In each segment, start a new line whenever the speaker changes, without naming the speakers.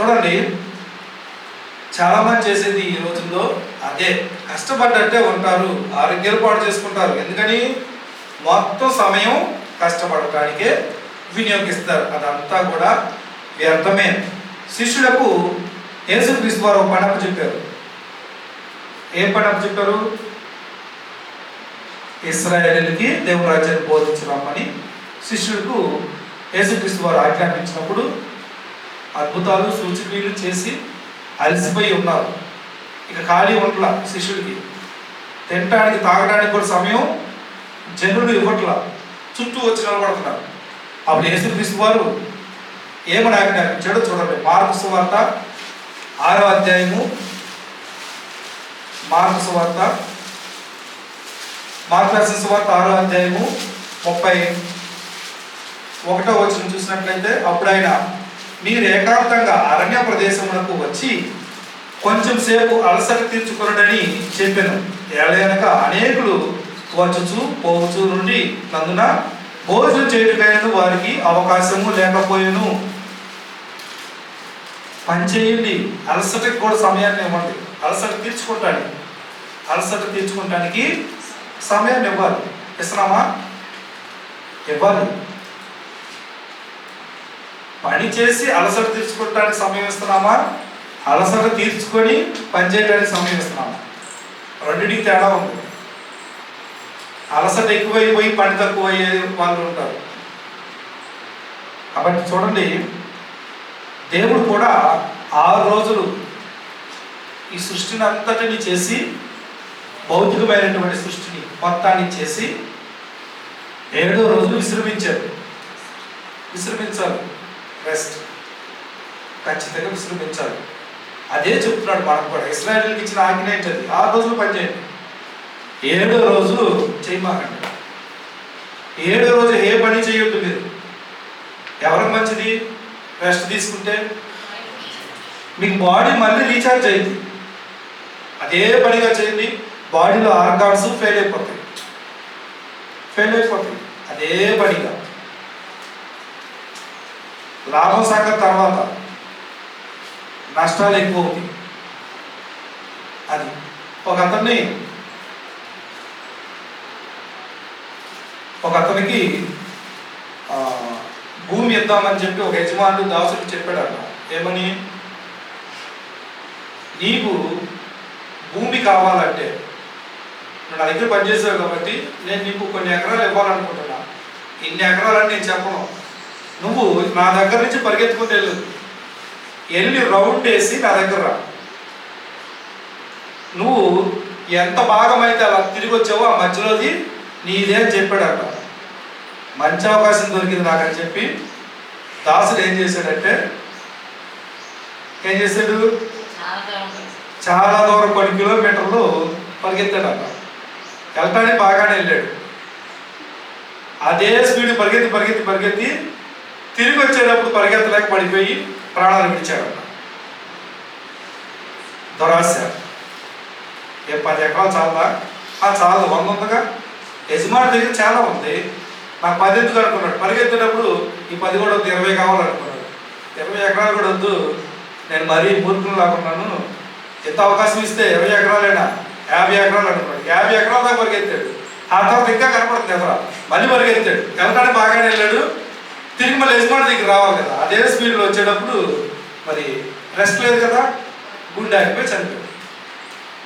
చూడండి చాలామంది చేసేది ఈ రోజుల్లో అదే. కష్టపడ్డట్టే ఉంటారు ఆరోగ్యాలు పాటు చేసుకుంటారు. ఎందుకని? మొత్తం సమయం కష్టపడటానికే వినియోగిస్తారు. అదంతా కూడా వ్యర్థమే. శిష్యులకు యేసుక్రీస్తు వారు ఒక పడప చెప్పారు. ఏం పడప చెప్పారు? ఇస్రాయేలీలకి దేవుని బోధించడం అని శిష్యులకు యేసుక్రీస్తు వారు ఆజ్ఞాపించినప్పుడు అద్భుతాలు సూచక్రియలు చేసి అలసిపోయి ఉన్నారు. ఇక ఖాళీ ఉండల శిష్యుడికి. తినడానికి తాగడానికి కూడా సమయం జనులు ఇవ్వట్ల. చుట్టూ వచ్చి నిలబడుతున్నారు. అప్పుడు యేసుక్రీస్తు వారు ఏమని ఆజ్ఞాపించాడో చూడండి. మార్పు సువార్త ఆరో అధ్యాయము. మార్పు సువార్త. మార్పు సువార్త ఆరో అధ్యాయము ముప్పై ఒకటో వచ్చిన చూసినట్లయితే అప్పుడు ఆయన మీరు ఏకాంతంగా అరణ్య ప్రదేశమునకు వచ్చి కొంచెం సేపు అలసట తీర్చుకొనడని చెప్పాను. ఏలయనక అనేకులు వచ్చుచు పోవచ్చు నుండి నందున భోజనం చేయటకైనను వారికి అవకాశము లేకపోయాను. పనిచేయండి అలసటకి కూడా సమయాన్ని ఇవ్వండి. అలసట తీర్చుకుంటానికి అలసట తీర్చుకుంటానికి సమయాన్ని ఇవ్వాలి. ఇస్తున్నామా ఇవ్వాలి. పని చేసి అలసట తీర్చుకోవటానికి సమయం ఇస్తున్నామా? అలసట తీర్చుకొని పని చేయడానికి సమయం ఇస్తున్నామా? రెండింటికి తేడా ఉంది. అలసట ఎక్కువైపోయి పని తక్కువ అయ్యే వాళ్ళు ఉంటారు. కాబట్టి చూడండి దేవుడు కూడా ఆరు రోజులు ఈ సృష్టిని అంతటిని చేసి భౌతికమైనటువంటి సృష్టిని మొత్తాన్ని చేసి ఏడో రోజు విశ్రమించారు. విశ్రమించాలి రెస్ట్ ఖచ్చితంగా విశ్రమించాలి. అదే చెప్తున్నాడు మనకు కూడా. ఇస్రాయల్కి ఇచ్చిన ఆజ్ఞ ఏంటది? ఆరు రోజులు పనిచేయండి. ఏడో రోజు చేయమాకండి. ఏడో రోజు ఏ పని చేయొద్దు మీరు? ఎవరికి మంచిది? రెస్ట్ తీసుకుంటే? మీకు బాడీ మళ్ళీ రీఛార్జ్ అయింది. అదే పనిగా చేయండి. బాడీలో ఆర్గాన్స్ ఫెయిల్ అయిపోతాయి. ఫెయిల్ అయిపోతాయి. అదే పనిగా. లాభం సంగతి తర్వాత నష్టాలు ఎక్కువ అవుతాయి అది ఒక అతన్ని ఒక అతనికి భూమి ఇద్దామని చెప్పి ఒక యజమానుడు దాసుడు చెప్పాడట. ఏమని? నీకు భూమి కావాలంటే నువ్వు నా దగ్గర పనిచేసావు కాబట్టి నేను నీకు కొన్ని ఎకరాలు ఇవ్వాలనుకుంటున్నా. ఇన్ని ఎకరాలని నేను చెప్పను. నువ్వు నా దగ్గర నుంచి పరిగెత్తుకుని వెళ్ళు. వెళ్ళి రౌండ్ వేసి నా దగ్గర రా. నువ్వు ఎంత భాగం అయితే అలా తిరిగి వచ్చావో ఆ మధ్యలోది నీదే అని చెప్పాడట. మంచి అవకాశం దొరికింది నాకని చెప్పి దాసుడు ఏం చేశాడంటే ఏం చేశాడు?
చాలా దూరం
పది కిలోమీటర్లు పరిగెత్తాడట. వెళ్ళటానికి బాగానే వెళ్ళాడు. అదే స్పీడ్ పరిగెత్తి పరిగెత్తి పరిగెత్తి తిరిగి వచ్చేటప్పుడు పరిగెత్తలేక పడిపోయి ప్రాణాలు విడిచాడట దురాశ. ఏ పది ఎకరాలు చాలదా? ఆ చాలు వంద ఉందిగా? యజమాని దగ్గర చాలా ఉంది. నాకు పది ఎందుకు అనుకున్నాడు? పరిగెత్తేటప్పుడు ఈ పది కూడా వద్దు ఇరవై కావాలనుకున్నాడు ఇరవై ఎకరాలు కూడా వద్దు. నేను మరీ మూర్ఖులు లాకున్నాను ఎంత అవకాశం ఇస్తే ఇరవై ఎకరాలైనా యాభై ఎకరాలు అనుకున్నాడు. యాభై ఎకరాల దాకా పరిగెత్తాడు. ఆ తర్వాత ఇంకా కనపడుతుంది ఎకరా. మళ్ళీ పరిగెత్తాడు. వెళ్ళడానికి బాగానే వెళ్ళాడు. తిరిగి మళ్ళీ యజమాని దగ్గర రావాలి కదా. అదే స్పీడ్లో వచ్చేటప్పుడు మరి రెస్ట్ లేదు కదా గుండె ఆగిపోయి చనిపోయాడు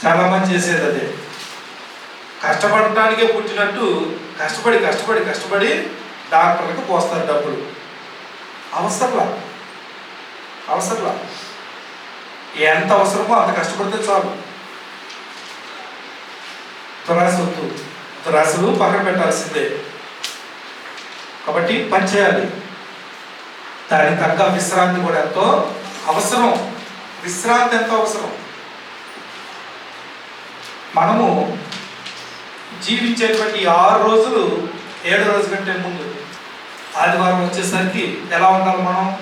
చాలా మంది చేసేది అదే. కష్టపడటానికే పుట్టినట్టు కష్టపడి కష్టపడి కష్టపడి డాక్టర్లకు పోస్తారు డబ్బులు. అవసరంలా? అవసరంలా? ఎంత అవసరమో అంత కష్టపడితే చాలు. దురాశ వద్దు. దురాశలు పక్కన పెట్టాల్సిందే. కాబట్టి పని చేయాలి. దానికి తగ్గ విశ్రాంతి కూడా ఎంతో అవసరం. విశ్రాంతి ఎంతో అవసరం. మనము జీవించేటువంటి ఆరు రోజులు ఏడు రోజు కంటే ముందు. ఆదివారం వచ్చేసరికి ఎలా ఉండాలి మనం?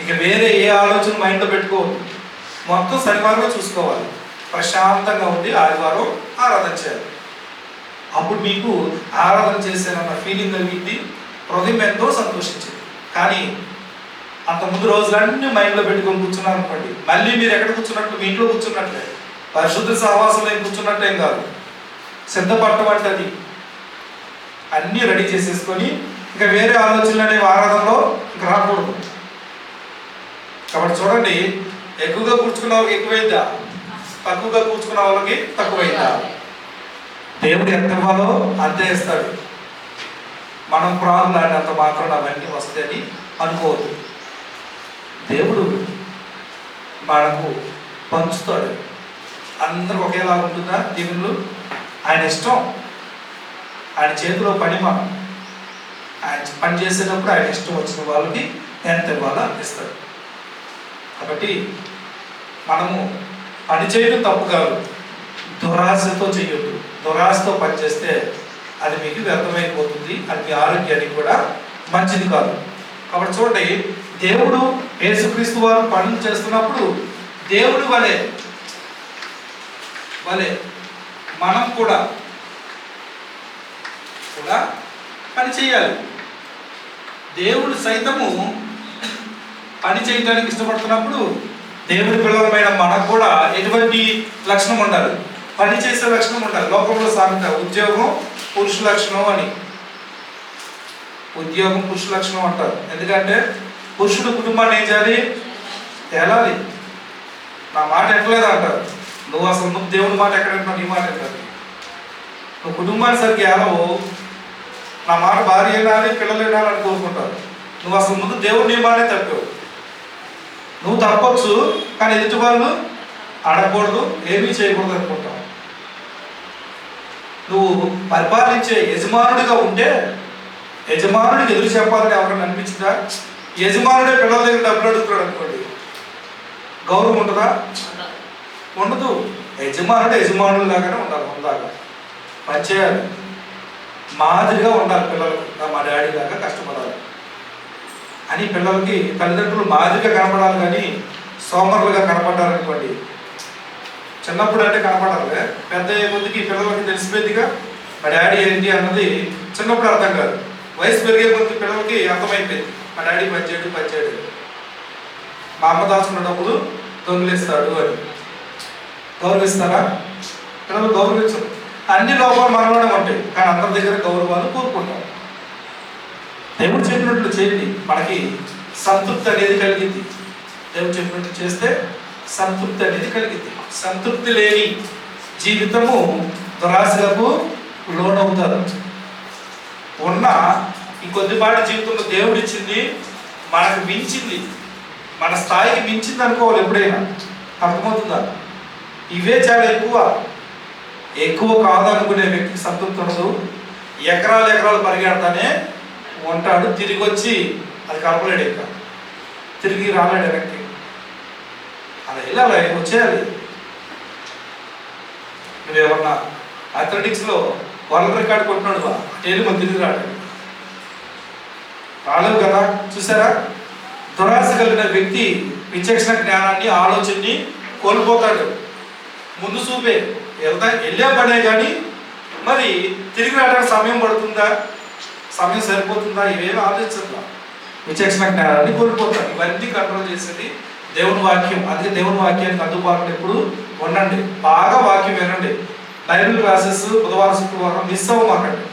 ఇక వేరే ఏ ఆలోచన మైండ్లో పెట్టుకోవద్దు. మొత్తం శనివారం చూసుకోవాలి. ప్రశాంతంగా ఉండి ఆదివారం ఆరాధన చేయాలి. అప్పుడు మీకు ఆరాధన చేశానన్న ఫీలింగ్ కలిగింది హృదయం ఎంతో సంతోషించింది. కానీ అంత ముందు రోజులన్నీ మైండ్లో పెట్టుకొని కూర్చున్నారు అనుకోండి. మళ్ళీ మీరు ఎక్కడ కూర్చున్నట్టు? మీ ఇంట్లో కూర్చున్నట్లే. పరిశుద్ధ సహవాసంలో ఏం కూర్చున్నట్టు ఏం కాదు. సిద్ధపడటం అంటే అది. అన్నీ రెడీ చేసేసుకొని ఇంకా వేరే ఆలోచనలు అనేవి ఆరాధనలో ఇంకా రాకూడదు. కాబట్టి చూడండి ఎక్కువగా కూర్చుకున్న వాళ్ళకి ఎక్కువైందా? తక్కువగా కూర్చుకున్న వాళ్ళకి తక్కువైందా. దేవుడు ఎంత ఇవ్వాలో అంతే ఇస్తాడు. మనం ప్రాణులాడినంత మాత్రం అవన్నీ వస్తాయని అనుకోవద్దు. దేవుడు మనకు పంచుతాడు. అందరూ ఒకేలా ఉంటుందా దేవుళ్ళు ఆయన ఇష్టం. ఆయన చేతిలో పని మనం ఆయన పని చేసేటప్పుడు ఆయన ఇష్టం వచ్చిన వాళ్ళకి ఎంత ఇవ్వాలో అంత ఇస్తాడు. కాబట్టి మనము పని చేయడం తప్పు కాదు. దురాశతో చేయొద్దు. దురాశతో పనిచేస్తే అది మీకు వ్యర్థమైపోతుంది. అది మీ ఆరోగ్యానికి కూడా మంచిది కాదు. కాబట్టి చూడండి దేవుడు యేసుక్రీస్తు వారు పనులు చేస్తున్నప్పుడు దేవుడు వలె వలె మనం కూడా కూడా పని చేయాలి. దేవుడు సైతము పని చేయడానికి ఇష్టపడుతున్నప్పుడు దేవుడి పిల్లలమైన మనకు కూడా ఎటువంటి లక్షణం ఉండాలి పని చేసే లక్షణం ఉండాలి లోకంలో సామెత ఉద్యోగం పురుష లక్షణం అని ఉద్యోగం పురుష లక్షణం అంటారు ఎందుకంటే పురుషుడు కుటుంబాన్ని ఏం చేయాలి? తేలాలి. నా మాట ఎట్లేదు అంటారు. నువ్వు అసలు నువ్వు దేవుడి మాట ఎక్కడ నీ మాట ఎక్కడ నువ్వు కుటుంబాన్ని సరిగ్గా ఏలవు. నా మాట భార్య వినాలి పిల్లలు వినాలని కోరుకుంటారు. నువ్వు అసలు ముందు దేవుడు నీ మాటే తప్పావు. నువ్వు తప్పచ్చు కానీ ఎదుటి వాళ్ళు అడగకూడదు ఏమీ చేయకూడదు అనుకుంటావు. నువ్వు పరిపాలించే యజమానుడిగా ఉంటే యజమానుడికి ఎదురు చెప్పాలని ఎవరైనా అనిపించిందా? యజమానుడే పిల్లల దగ్గర డబ్బులు అడుగుతున్నాడు అనుకోండి. గౌరవం ఉంటుందా ఉండదు. యజమానుడు యజమానుడు లాగానే ఉండాలి ఉందాగా పనిచేయాలి మాదిరిగా ఉండాలి పిల్లలకు. మా డాడీ లాగా కష్టపడాలి. అని పిల్లలకి తల్లిదండ్రులు మాదిరిగా కనపడాలి కానీ సోమరులుగా కనపడ్డారనుకోండి చిన్నప్పుడు అంటే కనపడాలి పెద్ద కొద్దికి పిల్లలకి తెలిసిపోయిందిగా మా డాడీ ఏంటి అన్నది చిన్నప్పుడు అర్థం కాదు. వయసు పెరిగే కొద్ది పిల్లలకి అర్థమైపోయింది. మా డాడీ పనిచేయడు పనిచేయడు. మా అమ్మ దాచుకున్న డబ్బులు దొంగిలిస్తాడు అని. గౌరవిస్తారా? పిల్లలు గౌరవించరు. అన్ని లోపాలు మనలోనే ఉంటాయి. కానీ అందరి దగ్గర గౌరవాలు కోరుకుంటాం దేవుడు చెప్పినట్లు చేయండి. మనకి సంతృప్తి అనేది కలిగింది. దేవుడు చెప్పినట్లు చేస్తే సంతృప్తి అనేది కలిగింది. సంతృప్తి లేని జీవితము దురాశలకు లోనవుతారు. ఉన్న ఈ కొద్దిపాటి జీవితంలో దేవుడిచ్చింది మనకు మించింది మన స్థాయికి మించింది అనుకోవాలి ఎప్పుడైనా. అర్థమవుతుందా? ఇవే చాలా ఎక్కువ. ఎక్కువ కాదనుకునే వ్యక్తికి సంతృప్తి ఉండదు. ఎకరాలు ఎకరాలు పరిగెడతానే ఉంటాడు తిరిగి వచ్చి అది కలపలేడు ఇంకా. తిరిగి రాలేడు వెనక్కి అలా వెళ్ళాలి వచ్చేయాలి? నువ్వు ఏమన్నా అథ్లెటిక్స్లో వరల్డ్ రికార్డ్ కొట్టినాడు వా వెళ్ళి మన తిరిగి రాడు. రాలేవు కదా చూసారా? దురాశ కలిగిన వ్యక్తి విచక్షణ జ్ఞానాన్ని ఆలోచనని కోల్పోతాడు. ముందు చూపే వెళ్తా వెళ్ళే పనే కానీ మరి తిరిగి రావడానికి సమయం పడుతుందా? సమయం సరిపోతుందా? ఇవేమి ఆలోచించట్లా? విచక్షణ జ్ఞానాన్ని కోల్పోతాడు. ఇవన్నీ కంట్రోల్ చేసేది దేవుని వాక్యం అందుకే దేవుని వాక్యానికి అందుబాటులో ఎప్పుడు ఉండండి. బాగా వాక్యం వినండి. బైబిల్ క్లాసెస్ బుధవారం శుక్రవారం మిస్ అవ్వమాకండి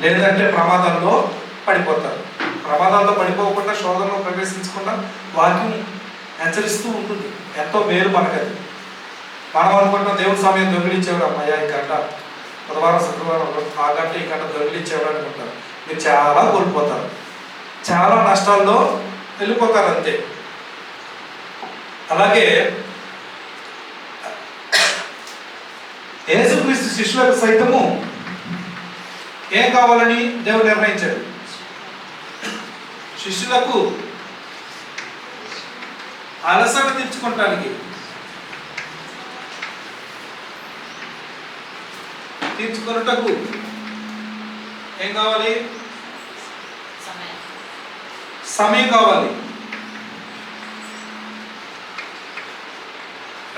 లేదంటే ప్రమాదంలో పడిపోతారు. ప్రమాదాల్లో పడిపోకుండా శోధనలో ప్రవేశించకుండా వాక్యం హెచ్చరిస్తూ ఉంటుంది. ఎంతో మేలు మనకది. మనం అనుకుంటున్న దేవుని సమయం దొంగిలించేవాడు అమ్మయ్య ఈ గంట. బుధవారం శుక్రవారం ఆ గంట ఈ గంట దొంగిలించేవాడు అనుకుంటారు. మీరు చాలా కోల్పోతారు. చాలా నష్టాల్లో వెళ్ళిపోతారు అంతే. అలాగే యేసుక్రీస్తు శిష్యులకు సైతము ఏం కావాలని దేవుడు నిర్ణయించాడు? శిష్యులకు అలసట తీర్చుకోవటానికి తీర్చుకొనుటకు ఏం కావాలి?
సమయం.
సమయం కావాలి.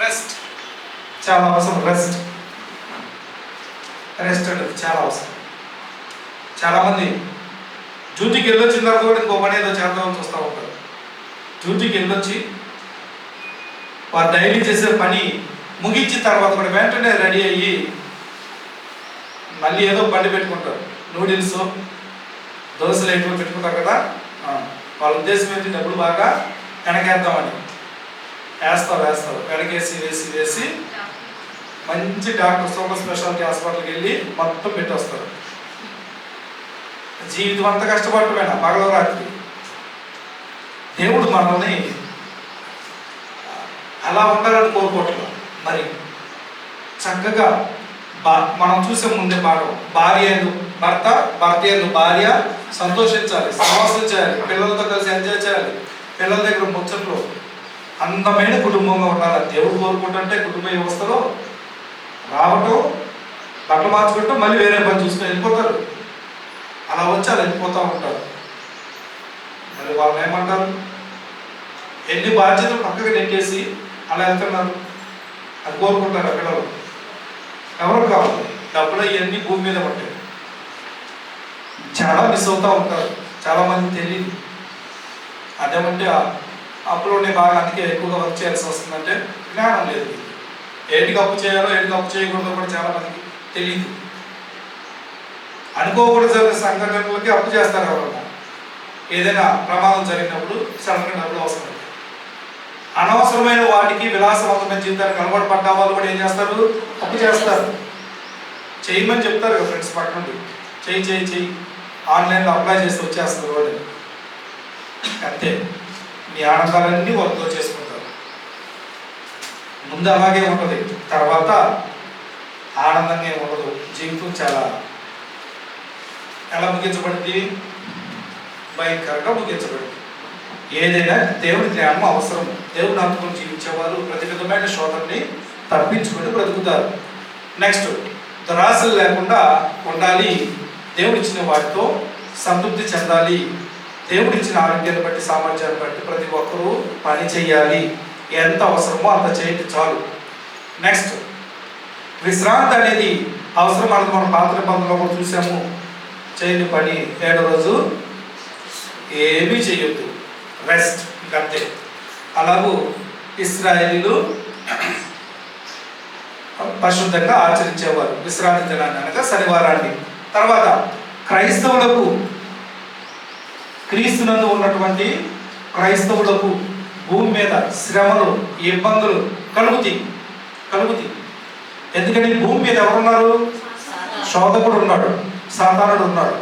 రెస్ట్ చాలా అవసరం. రెస్ట్ రెస్ట్ అంటే చాలా అవసరం. చాలామంది డ్యూటీకి వెళ్ళొచ్చిన తర్వాత కూడా ఇంకో పని ఏదో చేద్దామని చూస్తూ ఉంటారు. డ్యూటీకి వెళ్ళొచ్చి వారు డైలీ చేసే పని ముగించిన తర్వాత కూడా వెంటనే రెడీ అయ్యి మళ్ళీ ఏదో బండి పెట్టుకుంటారు. నూడిల్స్ దోశలు ఎక్కువ పెట్టుకుంటారు కదా? వాళ్ళ ఉద్దేశం ఏంటి? డబ్బులు బాగా వెనకేద్దామని వేస్తారు వేస్తారు వెనకేసి వేసి వేసి మంచి డాక్టర్ సూపర్ స్పెషాలిటీ హాస్పిటల్కి వెళ్ళి మొత్తం పెట్టొస్తారు. జీవితం అంతా కష్టపడటమేనా పగల రాత్రి దేవుడు మనల్ని అలా ఉండాలని కోరుకోవట్లేదు. మరి చక్కగా బా మనం చూసే ముందే పాఠం. భార్య భర్త భర్త ఎందు భార్య సంతోషించాలి సమస్య చేయాలి పిల్లలతో కలిసి ఎంజాయ్ చేయాలి. పిల్లల దగ్గర ముచ్చట్లు అందమైన కుటుంబంగా ఉండాలి. దేవుడు కోరుకుంటుంటే కుటుంబ వ్యవస్థలో రావటం బట్టలు మార్చుకుంటాం మళ్ళీ వేరే పని చూసుకొని వెళ్ళిపోతారు. అలా వచ్చి అలా వెళ్ళిపోతూ ఉంటారు. మరి వాళ్ళని ఏమంటారు? ఎన్ని బాధ్యతలు పక్కకు నెట్టేసి అలా వెళ్తున్నారు. అది కోరుకుంటారు అక్కడ ఎవరు కావాలి డబ్బులు ఇవన్నీ భూమి మీద ఉంటాయి చాలా మిస్ అవుతూ ఉంటారు. చాలా మంది తెలియదు. అదేమంటే అప్పులోనే బాగా అందుకే ఎక్కువగా వర్క్ చేయాల్సి వస్తుందంటే జ్ఞానం లేదు. ఏంటికి అప్పు చేయాలో ఏంటికి అప్పు చేయకూడదో కూడా చాలా మందికి తెలియదు అనుకోకూడదు జరిగిన సంఘటనలకి అప్పు చేస్తారు ఎవరన్నా ఏదైనా ప్రమాదం జరిగినప్పుడు సడన్గా డబ్బులు అవసరం. అనవసరమైన వాటికి విలాసవంతమైన జీవితానికి అలవాటు పడ్డ వాళ్ళు కూడా ఏం చేస్తారు? అప్పు చేస్తారు. చేయమని చెప్తారు కదా ఫ్రెండ్స్ పక్కన నుండి. చేయి చేయి చేయి. ఆన్లైన్లో అప్లై చేసి వచ్చేస్తారు వాళ్ళు అంతే. మీ ఆనందాలన్నీ వర్తో చేసుకుంటారు. ముందు అలాగే ఉంటుంది. తర్వాత ఆనందంగా ఉండదు. జీవితం చాలా ఎలా ముగించబడింది? భయంకరంగా ముగించబడింది. ఏదైనా దేవుడి జ్ఞానం అవసరం. దేవుని అందుకుని జీవించేవారు ప్రతి విధమైన శోధనని తప్పించుకొని బ్రతుకుతారు. నెక్స్ట్ దురాశలు లేకుండా ఉండాలి. దేవుడిచ్చిన వాటితో సంతృప్తి చెందాలి. దేవుడు ఇచ్చిన ఆరోగ్యాన్ని బట్టి సామర్థ్యాన్ని బట్టి ప్రతి ఒక్కరూ పని చేయాలి ఎంత అవసరమో అంత చేయండి చాలు. నెక్స్ట్ విశ్రాంతి అనేది అవసరం అనేది మనం పాత నిబంధనలో కూడా చూసాము. చేయని పని. ఏడో రోజు ఏమీ చేయొద్దు రెస్ట్ ఇంకంతే. అలాగూ ఇస్రాయేలీలు పరిశుద్ధంగా ఆచరించేవారు. విశ్రాంతి దినాన్ని అనగా శనివారాన్ని. తర్వాత క్రైస్తవులకు క్రీస్తునందు ఉన్నటువంటి క్రైస్తవులకు భూమి మీద శ్రమలు ఇబ్బందులు కలుగుతాయి. కలుగుతాయి. ఎందుకంటే భూమి మీద ఎవరున్నారు? శోధకుడు ఉన్నాడు సాధారణుడు ఉన్నాడు.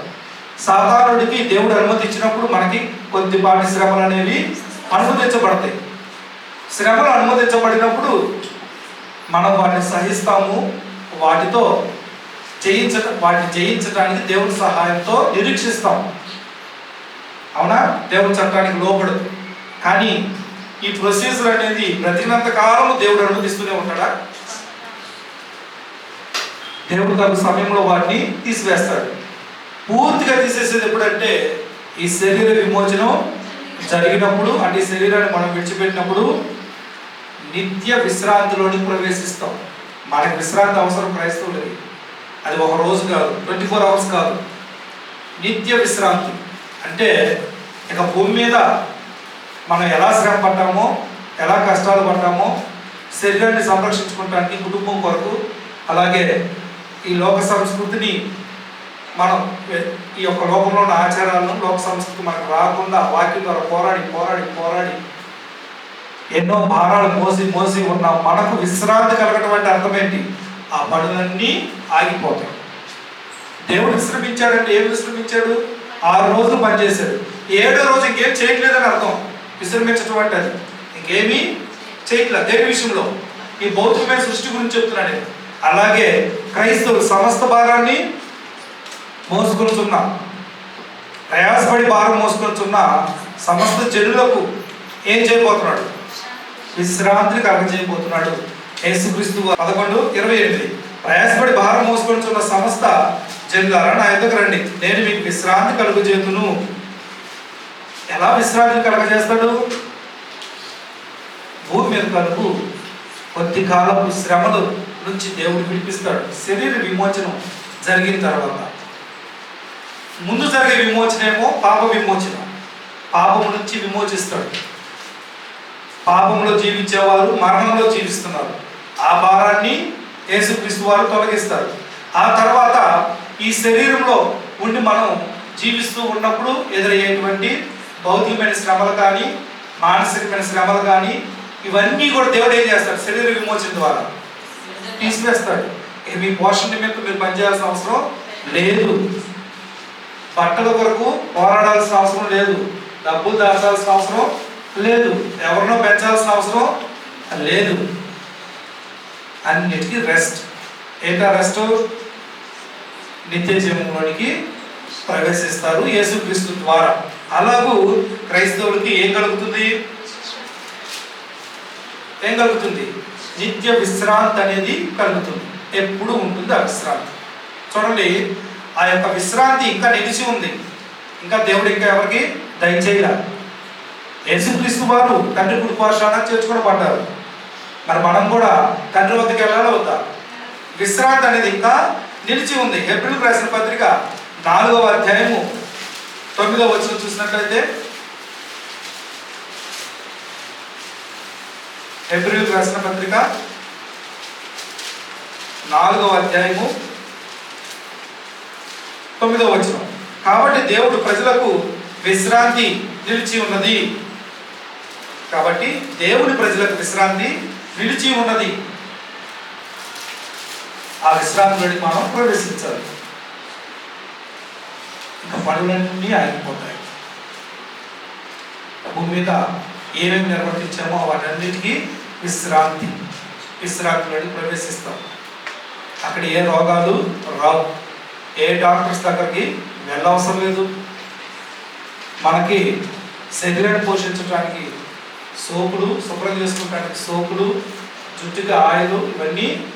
సాధారణుడికి దేవుడు అనుమతి ఇచ్చినప్పుడు మనకి కొద్దిపాటి శ్రమలు అనేవి అనుమతించబడతాయి. శ్రమలు అనుమతించబడినప్పుడు మనం వాటిని సహిస్తాము. వాటితో జయించ వాటిని జయించడానికి దేవుడి సహాయంతో నిరీక్షిస్తాం అవునా? దేవుడు చట్టానికి లోబడదు కానీ ఈ ప్రొసీజర్ అనేది బ్రతికినంత కాలం దేవుడు అనుమతిస్తూనే ఉంటాడా? దేవుడు తన సమయంలో వాటిని తీసివేస్తాడు. పూర్తిగా తీసేసేది ఎప్పుడంటే ఈ శరీర విమోచనం జరిగినప్పుడు అంటే ఈ శరీరాన్ని మనం విడిచిపెట్టినప్పుడు నిత్య విశ్రాంతిలోని ప్రవేశిస్తాం. మనకి విశ్రాంతి అవసరం క్రైస్తవులకి. అది ఒక రోజు కాదు ట్వంటీ ఫోర్ అవర్స్ కాదు. నిత్య విశ్రాంతి. అంటే ఇక భూమి మీద మనం ఎలా శ్రమ పడ్డామో ఎలా కష్టాలు పడ్డామో శరీరాన్ని సంరక్షించుకోవటానికి కుటుంబం కొరకు అలాగే ఈ లోక సంస్కృతిని మనం ఈ యొక్క లోకంలో ఉన్న ఆచారాలను లోక సంస్కృతి మనకు రాకుండా వాక్యం ద్వారా పోరాడి పోరాడి పోరాడి ఎన్నో భారాలు మోసి మోసి ఉన్న మనకు విశ్రాంతి కలగటం అంటే అర్థం ఏంటి ఆ పనులన్నీ ఆగిపోతాయి. దేవుడు విశ్రమించాడంటే ఏం విశ్రమించాడు? ఆరు రోజులు పనిచేశాడు. ఏడో రోజు ఇంకేం చేయట్లేదని అర్థం. విశ్రమించడం అంటే అది ఇంకేమీ చేయట్లేదు దేని విషయంలో ఈ భౌతికమైన సృష్టి గురించి చెప్తున్నాడు అలాగే క్రైస్తవులు సమస్త భారాన్ని మోసుకొనుచున్న ప్రయాసపడి భారం మోసుకొనుచున్న సమస్త చెడులకు ఏం చేయబోతున్నాడు? విశ్రాంతిని కలగజేయబోతున్నాడు. యేసుక్రీస్తు పదకొండు ఇరవై ఎనిమిది. ప్రయాసపడి భారం మోసుకొనుచున్న సంస్థ జనులారా నా ఎందుకు రండి? నేను మీకు విశ్రాంతి కలుగజేతును. ఎలా విశ్రాంతి కలగజేస్తాడు? భూమి మీద కలుగు కొద్ది కాలపు శ్రమలు నుంచి దేవుడు విడిపిస్తాడు. శరీర విమోచనం జరిగిన తర్వాత. ముందు జరిగే విమోచనేమో పాప విమోచన. పాపము నుంచి విమోచిస్తాడు. పాపంలో జీవించేవారు మరణంలో జీవిస్తున్నారు. ఆ భారాన్ని యేసుక్రీస్తు వారు తొలగిస్తారు. ఆ తర్వాత ఈ శరీరంలో ఉండి మనం జీవిస్తూ ఉన్నప్పుడు ఎదురయ్యేటువంటి భౌతికమైన శ్రమలు కానీ మానసికమైన శ్రమలు కానీ ఇవన్నీ కూడా దేవుడు ఏం చేస్తాడు? శరీర విమోచన ద్వారా తీసివేస్తాడు. మీ పోషణ నిమిత్తం మీరు పనిచేయాల్సిన అవసరం లేదు. బట్టల కొరకు పోరాడాల్సిన అవసరం లేదు. డబ్బులు దాచాల్సిన అవసరం లేదు. ఎవరినో పెంచాల్సిన అవసరం లేదు. అన్నిటికీ రెస్ట్. ఏంటా రెస్ట్? నిత్య జీవంలోనికి ప్రవేశిస్తారు యేసుక్రీస్తు ద్వారా. అలాగూ క్రైస్తవులకి ఏం కలుగుతుంది? ఏం కలుగుతుంది? నిత్య విశ్రాంతి అనేది కలుగుతుంది. ఎప్పుడు ఉంటుంది ఆ విశ్రాంతి. చూడండి ఆ యొక్క విశ్రాంతి ఇంకా నిలిచి ఉంది. ఇంకా దేవుడు ఇంకా ఎవరికి? దయచేయాల యేసుక్రీస్తు వారు తండ్రి కుడి చేర్చుకోబడ్డారు. మరి మనం కూడా తండ్రి వద్దకు వెళ్ళాలి వద్దా విశ్రాంతి అనేది ఇంకా నిలిచి ఉంది. ఏప్రిల్ రాసిన పత్రిక నాలుగవ అధ్యాయము తొమ్మిదవ వచ్చిన చూసినట్లయితే ఏప్రిల్ రాసిన పత్రిక నాలుగవ అధ్యాయము తొమ్మిదవ వచనం. కాబట్టి దేవుడు ప్రజలకు విశ్రాంతి నిలిచి ఉన్నది. కాబట్టి దేవుడి ప్రజలకు విశ్రాంతి నిలిచి ఉన్నది. ఆ విశ్రాంతిలోకి మనం ప్రవేశించాలి. ఇంకా పనులన్నీ ఆగిపోతాయి. భూమి మీద ఏమేమి నిర్వర్తించామో వాటన్నిటికీ విశ్రాంతి విశ్రాంతిలోకి ప్రవేశిస్తాం. అక్కడ ఏ రోగాలు రావు. ఏ డాక్టర్స్ దగ్గరికి వెళ్ళవసరం లేదు. మనకి శరీరాన్ని పోషించడానికి సోపులు శుభ్రం చేసుకోవడానికి సోపులు జుట్టుకి ఆయిలు ఇవన్నీ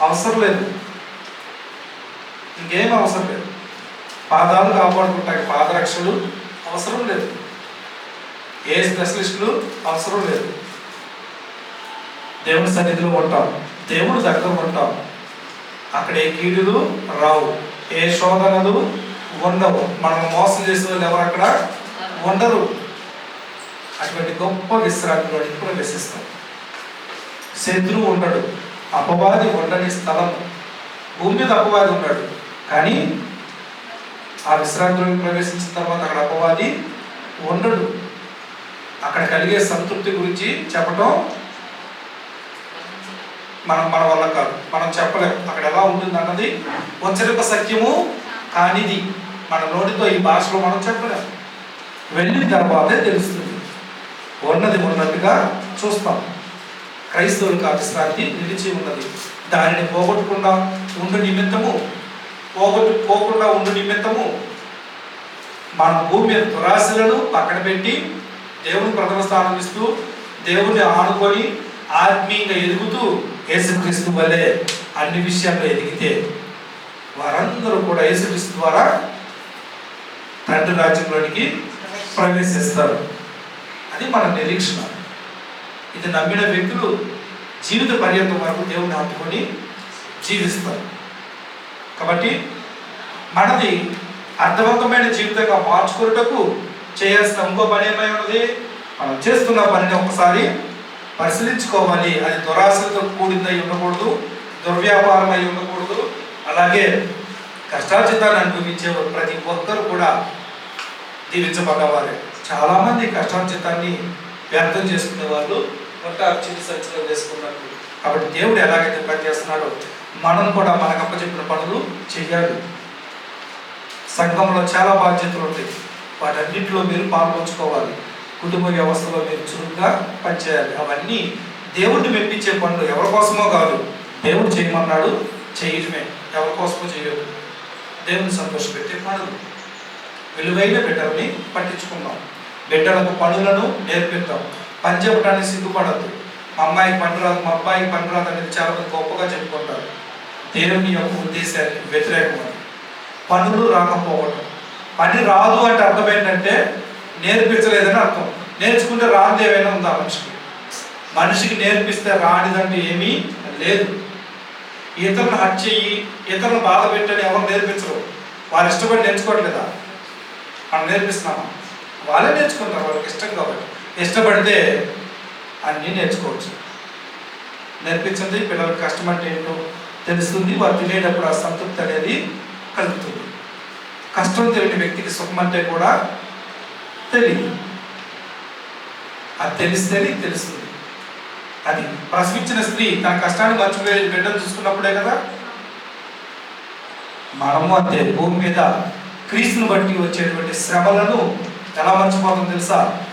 అవసరం లేదు. ఇంకేం అవసరం లేదు. పాదాలు కాపాడుకుంటాయి. పాదరక్షలు అవసరం లేదు. ఏ స్పెషలిస్టులు అవసరం లేదు. దేవుని సన్నిధిలో ఉంటాం. దేవుడు దగ్గర ఉంటాం. అక్కడ ఏ కీడులు రావు. ఏ శోధనలు ఉండవు. మనం మోసం చేసే వాళ్ళు ఎవరు అక్కడ? ఉండరు. అటువంటి గొప్ప విశ్రాంతిలోకి నివసిస్తాం. శత్రువు ఉండడు. అపవాది ఉండని స్థలం. భూమి మీద అపవాది ఉన్నాడు. కానీ ఆ విశ్రాంతిలోకి ప్రవేశించిన తర్వాత అక్కడ అపవాది ఉండడు. అక్కడ కలిగే సంతృప్తి గురించి చెప్పటం మనం మన వల్ల కాదు. మనం చెప్పలేం. అక్కడ ఎలా ఉంటుంది అన్నది ఉచ్చరిప సత్యము కానిది. మన నోటితో ఈ భాషలో మనం చెప్పలేం. వెళ్ళిన తర్వాతే తెలుస్తుంది. ఉన్నది ఉన్నట్టుగా చూస్తాం. క్రైస్తవులకు ఆ విశ్రాంతి నిలిచి ఉన్నది. దానిని పోగొట్టకుండా ఉండు నిమిత్తము పోగొట్టు పోకుండా ఉండు నిమిత్తము మన భూమి మీద దురాశలను పక్కన పెట్టి దేవుని ప్రథమ స్థానం ఇస్తూ దేవుని ఆనుకొని ఆత్మీయంగా ఎదుగుతూ యేసుక్రీస్తు వల్లే అన్ని విషయాల్లో ఎదిగితే వారందరూ కూడా యేసుక్రీస్తు ద్వారా తండ్రి రాజ్యంలోనికి ప్రవేశిస్తారు. అది మన నిరీక్షణ. ఇది నమ్మిన వ్యక్తులు జీవిత పర్యంతం వరకు దేవుని హత్తుకొని జీవిస్తారు. కాబట్టి మనది అర్థవంతమైన జీవితంగా మార్చుకున్నటకు చేయాల్సిన ఇంకో పని ఏమై ఉన్నది? మనం చేస్తున్న పనిని ఒకసారి పరిశీలించుకోవాలి. అది దురాశతో కూడిందై ఉండకూడదు దుర్వ్యాపారం అయి ఉండకూడదు. అలాగే కష్టార్జితాన్ని అనుభవించే ప్రతి ఒక్కరు కూడా దీవించబడ్డవారే. చాలామంది కష్టార్జితాన్ని వ్యర్థం చేసుకునే వాళ్ళు మొట్ట చిన్న సంచిలో చేసుకున్నారు కాబట్టి దేవుడు ఎలాగైతే పనిచేస్తున్నాడో మనం కూడా మనకు అప్పచెప్పిన పనులు చేయాలి. సంఘంలో చాలా బాధ్యతలు ఉంటాయి. వాటన్నింటిలో మీరు పాల్పంచుకోవాలి. కుటుంబ వ్యవస్థలో మీరు చురుగ్గా పనిచేయాలి. అవన్నీ దేవుడిని మెప్పించే పనులు ఎవరి కోసమో కాదు. దేవుడు చేయమన్నాడు చేయటమే. ఎవరి కోసమో చేయదు దేవుని సంతోషపెట్టే పనులు. విలువైన బిడ్డల్ని పట్టించుకున్నాం బిడ్డలకు పనులను నేర్పిద్దాం పని చెప్పడానికి సిగ్గుపడద్దు. మా అమ్మాయికి పని రాదు మా అబ్బాయికి పని రాదు అనేది చాలా గొప్పగా చెప్పుకుంటారు. దేవుని యొక్క ఉద్దేశానికి వ్యతిరేకమని పనులు రాకపోవడం పని రాదు అంటే అర్థం ఏంటంటే నేర్పించలేదని అర్థం. నేర్చుకుంటే రానిది ఏమైనా ఉందా మనిషికి? మనిషికి నేర్పిస్తే రానిదంటే ఏమీ లేదు. ఇతరులను హట్ చెయ్యి ఇతరులను బాధ పెట్టని ఎవరు నేర్పించరు. వారు ఇష్టపడి నేర్చుకోవట్లేదా? మనం నేర్పిస్తున్నామా? వాళ్ళే నేర్చుకుంటారు వాళ్ళకి ఇష్టం కాబట్టి. ఇష్టపడితే అన్నీ నేర్చుకోవచ్చు. నేర్పించండి పిల్లలకి కష్టం అంటే ఏంటో తెలుస్తుంది వారు తినేటప్పుడు ఆ సంతృప్తి అనేది కలుగుతుంది. కష్టం తెలియని వ్యక్తికి సుఖం అంటే కూడా తెలియదు. అది తెలిస్తే తెలుస్తుంది. అది ప్రసవించిన స్త్రీ తన కష్టాన్ని మర్చిపోయి బిడ్డను చూసుకున్నప్పుడే కదా? మనము అంతే భూమి మీద క్రీస్తుని బట్టి వచ్చేటువంటి శ్రమలను ఎలా మర్చిపోతాం తెలుసా?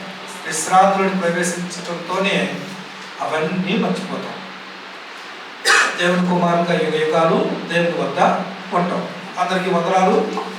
విశ్రాంతులను ప్రవేశించడంతోనే అవన్నీ మర్చిపోతాం. దేవుని కుమారుగా యుగ యుగాలు దేవుని వద్ద ఉంటాం. అందరికీ వందనాలు.